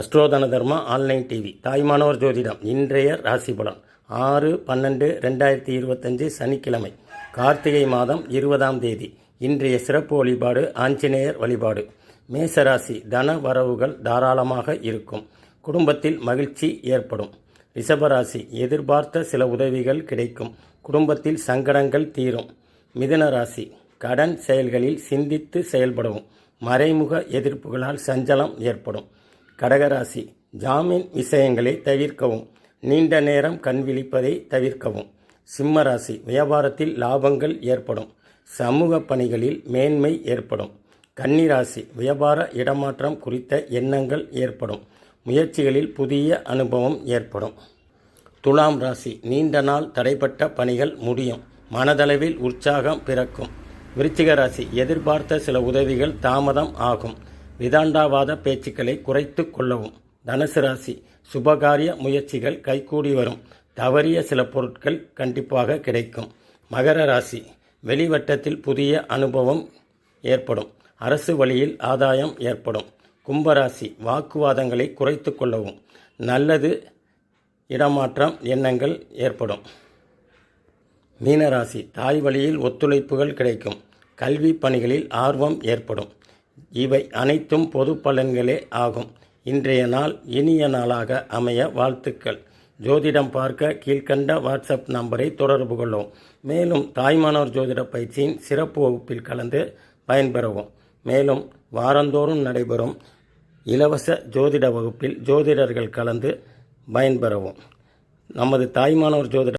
அஸ்ட்ரோதன Dharma online TV தாய்மானவர் ஜோதிடம் இன்றைய ராசி பலன். ஆறு பன்னெண்டு ரெண்டாயிரத்தி இருபத்தஞ்சு சனிக்கிழமை. கார்த்திகை மாதம் இருபதாம் தேதி. இன்றைய சிறப்பு வழிபாடு ஆஞ்சநேயர் வழிபாடு. மேசராசி தன வரவுகள் தாராளமாக இருக்கும். குடும்பத்தில் மகிழ்ச்சி ஏற்படும். ரிஷபராசி எதிர்பார்த்த சில உதவிகள் கிடைக்கும். குடும்பத்தில் சங்கடங்கள் தீரும். மிதுன ராசி கடன் செயல்களில் சிந்தித்து செயல்படவும். மறைமுக எதிர்ப்புகளால் சஞ்சலம் ஏற்படும். கடகராசி ஜாமீன் விஷயங்களை தவிர்க்கவும் நீண்ட நேரம் கண் விழிப்பதை தவிர்க்கவும். சிம்மராசி வியாபாரத்தில் லாபங்கள் ஏற்படும். சமூக பணிகளில் மேன்மை ஏற்படும். கன்னிராசி வியாபார இடமாற்றம் குறித்த எண்ணங்கள் ஏற்படும். முயற்சிகளில் புதிய அனுபவம் ஏற்படும். துலாம் ராசி நீண்ட நாள் தடைப்பட்ட பணிகள் முடியும். மனதளவில் உற்சாகம் பிறக்கும். விருச்சிக ராசி எதிர்பார்த்த சில உதவிகள் தாமதம் ஆகும். விதாண்டாவாத பேச்சுக்களை குறைத்து கொள்ளவும். தனுசு ராசி சுபகாரிய முயற்சிகள் கைகூடி வரும். தவறிய சில பொருட்கள் கண்டிப்பாக கிடைக்கும். மகர ராசி வெளிவட்டத்தில் புதிய அனுபவம் ஏற்படும். அரசு வழியில் ஆதாயம் ஏற்படும். கும்பராசி வாக்குவாதங்களை குறைத்து கொள்ளவும். நல்லது இடமாற்றம் எண்ணங்கள் ஏற்படும். மீனராசி தாய் வழியில் ஒத்துழைப்புகள் கிடைக்கும். கல்வி பணிகளில் ஆர்வம் ஏற்படும். இவை அனைத்தும் பொது பலன்களே ஆகும். இன்றைய நாள் இனிய நாளாக அமைய வாழ்த்துக்கள். ஜோதிடம் பார்க்க கீழ்கண்ட வாட்ஸ்அப் நம்பரை தொடர்பு கொள்ளவும் மேலும் தாய்மானவர் ஜோதிட பயிற்சியின் சிறப்பு வகுப்பில் கலந்து பயன்பெறவும். மேலும் வாரந்தோறும் நடைபெறும் இலவச ஜோதிட வகுப்பில் ஜோதிடர்கள் கலந்து பயன்பெறவும். நமது தாய்மானவர் ஜோதிட